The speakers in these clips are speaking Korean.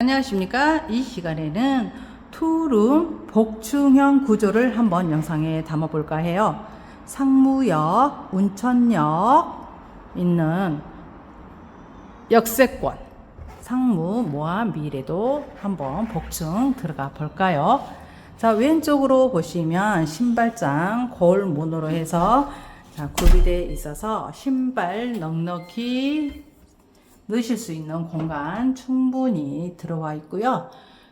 안녕하십니까. 이 시간에는 투룸 복층형 구조를 한번 영상에 담아 볼까 해요. 상무역, 운천역 있는 역세권 상무 모함 미래도 한번 복층 들어가 볼까요? 자, 왼쪽으로 보시면 신발장 골문으로 해서 자, 구비되어 있어서 신발 넉넉히 넣으실 수 있는 공간 충분히 들어와 있고요.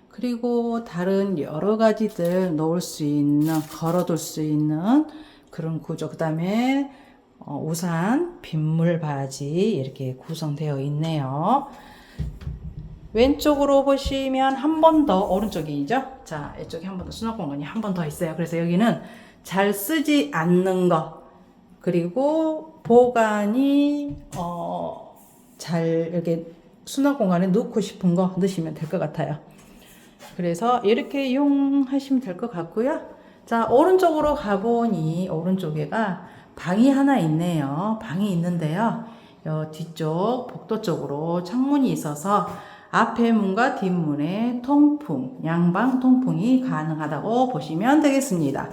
그리고 다른 여러 가지들 놓을 수 있는, 걸어둘 수 있는 그런 구조. 그 다음에 어, 우산, 빗물 바지 이렇게 구성되어 있네요. 왼쪽으로 보시면 한 번 더 오른쪽이죠. 자, 이쪽에 한 번 더 수납 공간이 한 번 더 있어요. 그래서 여기는 잘 쓰지 않는 거 그리고 보관이 어, 잘 이렇게 수납 공간에 넣고 싶은 거 넣으시면 될 것 같아요. 그래서 이렇게 이용하시면 될 것 같고요. 자, 오른쪽으로 가보니 오른쪽에가 방이 하나 있네요. 방이 있는데요. 요 뒤쪽 복도 쪽으로 창문이 있어서 앞에 문과 뒷문에 통풍, 양방 통풍이 가능하다고 보시면 되겠습니다.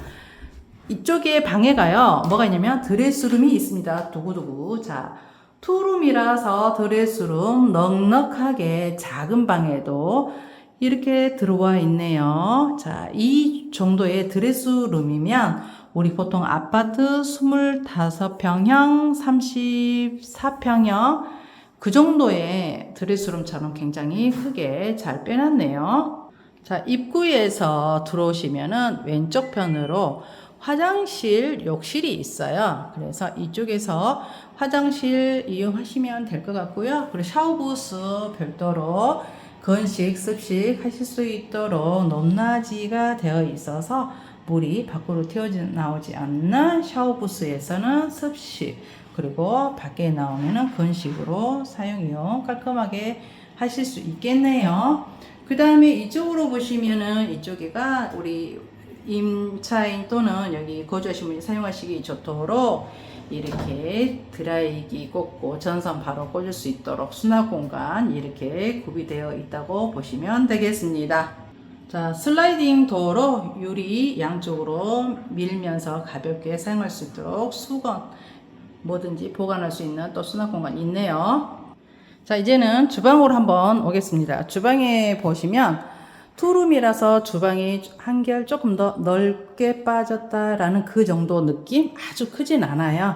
이쪽에 방에가요, 뭐가 있냐면 드레스룸이 있습니다. 두구두구. 자, 투룸이라서 드레스룸 넉넉하게 작은 방에도 이렇게 들어와 있네요. 자, 이 정도의 드레스룸이면 우리 보통 아파트 25평형, 34평형 그 정도의 드레스룸처럼 굉장히 크게 잘 빼놨네요. 자, 입구에서 들어오시면은 왼쪽 편으로 화장실, 욕실이 있어요. 그래서 이쪽에서 화장실 이용하시면 될 것 같고요. 그리고 샤워부스 별도로 건식, 습식 하실 수 있도록 높낮이가 되어 있어서 물이 밖으로 튀어 나오지 않는 샤워부스에서는 습식, 그리고 밖에 나오면은 건식으로 사용 이용 깔끔하게 하실 수 있겠네요. 그 다음에 이쪽으로 보시면은 이쪽에가 우리 임차인 또는 여기 거주하신 분이 사용하시기 좋도록 이렇게 드라이기 꽂고 전선 바로 꽂을 수 있도록 수납 공간 이렇게 구비되어 있다고 보시면 되겠습니다. 자, 슬라이딩 도어로 유리 양쪽으로 밀면서 가볍게 사용할 수 있도록 수건 뭐든지 보관할 수 있는 또 수납 공간이 있네요. 자, 이제는 주방으로 한번 오겠습니다. 주방에 보시면 투룸이라서 주방이 한결 조금 더 넓게 빠졌다라는 그 정도 느낌? 아주 크진 않아요.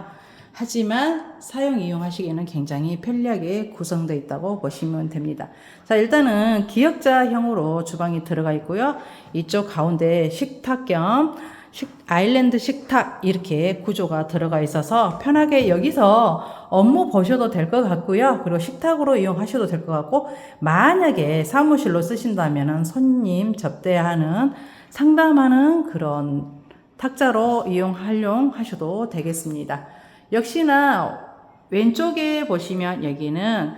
하지만 사용 이용하시기에는 굉장히 편리하게 구성되어 있다고 보시면 됩니다. 자, 일단은 기역자형으로 주방이 들어가 있고요. 이쪽 가운데 식탁 겸 식, 아일랜드 식탁 이렇게 구조가 들어가 있어서 편하게 여기서 업무 보셔도 될 것 같고요. 그리고 식탁으로 이용하셔도 될 것 같고 만약에 사무실로 쓰신다면 손님 접대하는 상담하는 그런 탁자로 이용 활용하셔도 되겠습니다. 역시나 왼쪽에 보시면 여기는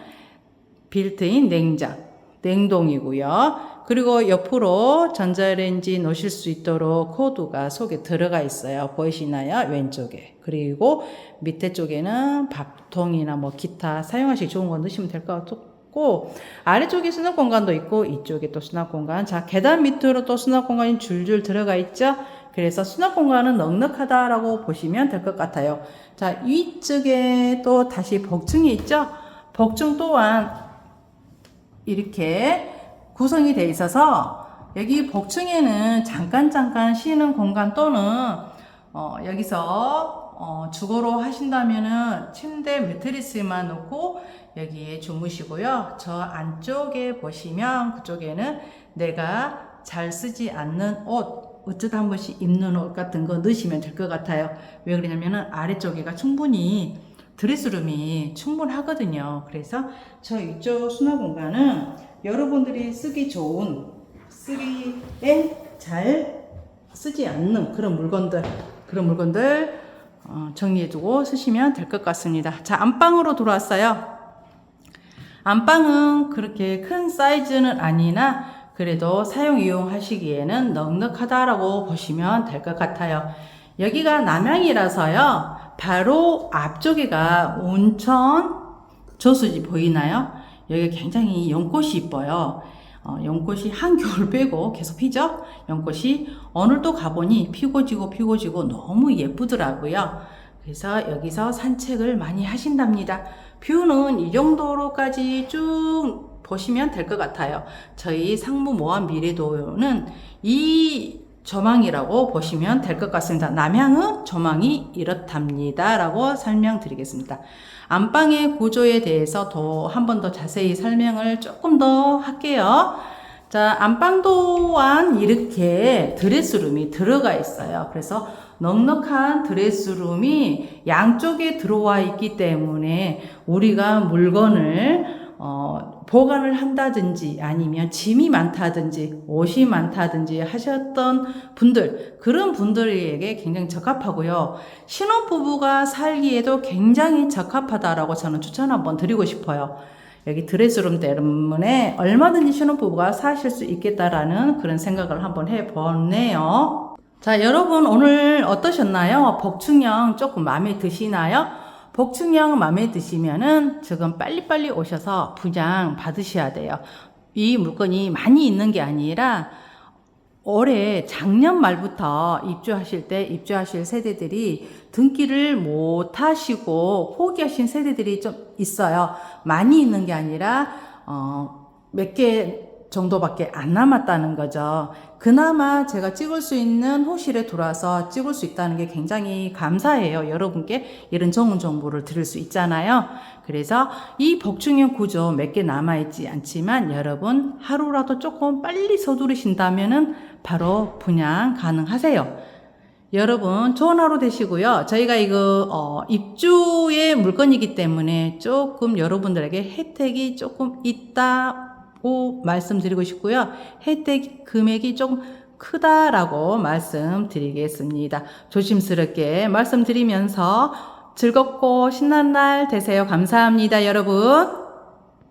빌트인 냉장, 냉동이고요. 그리고 옆으로 전자레인지 놓으실 수 있도록 코드가 속에 들어가 있어요. 보이시나요? 왼쪽에. 그리고 밑에 쪽에는 밥통이나 뭐 기타 사용하시기 좋은 거 넣으시면 될 것 같고, 아래쪽에 수납 공간도 있고, 이쪽에 또 수납 공간. 자, 계단 밑으로 또 수납 공간이 줄줄 들어가 있죠? 그래서 수납 공간은 넉넉하다라고 보시면 될 것 같아요. 자, 위쪽에 또 다시 복층이 있죠? 복층 또한 이렇게 구성이 되어 있어서 여기 복층에는 잠깐 잠깐 쉬는 공간 또는 어, 여기서 어, 주거로 하신다면은 침대 매트리스만 놓고 여기에 주무시고요. 저 안쪽에 보시면 그쪽에는 내가 잘 쓰지 않는 옷 어쩌다 한 번씩 입는 옷 같은 거 넣으시면 될 것 같아요. 왜 그러냐면은 아래쪽에가 충분히 드레스룸이 충분하거든요. 그래서 저 이쪽 수납 공간은 여러분들이 쓰기 좋은 쓰기에 잘 쓰지 않는 그런 물건들 그런 물건들 어, 정리해두고 쓰시면 될 것 같습니다. 자 안방으로 들어왔어요. 안방은 그렇게 큰 사이즈는 아니나 그래도 사용 이용하시기에는 넉넉하다라고 보시면 될 것 같아요. 여기가 남향이라서요. 바로 앞쪽에가 온천 저수지 보이나요? 여기 굉장히 연꽃이 이뻐요. 어, 연꽃이 한겨울 빼고 계속 피죠? 연꽃이 오늘 또 가보니 피고 지고 피고 지고 너무 예쁘더라고요. 그래서 여기서 산책을 많이 하신답니다. 뷰는 이 정도로까지 쭉 보시면 될 것 같아요. 저희 상무 모함 미래도는 이 조망이라고 보시면 될 것 같습니다. 남향은 조망이 이렇답니다. 라고 설명드리겠습니다. 안방의 구조에 대해서 더 한 번 더 자세히 설명을 조금 더 할게요. 자, 안방 또한 이렇게 드레스룸이 들어가 있어요. 그래서 넉넉한 드레스룸이 양쪽에 들어와 있기 때문에 우리가 물건을 어, 보관을 한다든지 아니면 짐이 많다든지 옷이 많다든지 하셨던 분들 그런 분들에게 굉장히 적합하고요. 신혼부부가 살기에도 굉장히 적합하다라고 저는 추천 한번 드리고 싶어요. 여기 드레스룸 때문에 얼마든지 신혼부부가 사실 수 있겠다라는 그런 생각을 한번 해보네요. 자, 여러분 오늘 어떠셨나요? 복층형 조금 마음에 드시나요? 복층형 마음에 드시면은 지금 빨리빨리 오셔서 분양 받으셔야 돼요. 이 물건이 많이 있는 게 아니라 올해 작년 말부터 입주하실 때 입주하실 세대들이 등기를 못 하시고 포기하신 세대들이 좀 있어요. 많이 있는 게 아니라 어, 몇 개 정도밖에 안 남았다는 거죠. 그나마 제가 찍을 수 있는 호실에 들어와서 찍을 수 있다는 게 굉장히 감사해요. 여러분께 이런 좋은 정보를 드릴 수 있잖아요. 그래서 이 복층형 구조 몇 개 남아있지 않지만 여러분 하루라도 조금 빨리 서두르신다면은 바로 분양 가능하세요. 여러분 좋은 하루 되시고요. 저희가 이거 어, 입주의 물건이기 때문에 조금 여러분들에게 혜택이 조금 있다 고 말씀드리고 싶고요. 혜택 금액이 조금 크다라고 말씀드리겠습니다. 조심스럽게 말씀드리면서 즐겁고 신나는 날 되세요. 감사합니다, 여러분.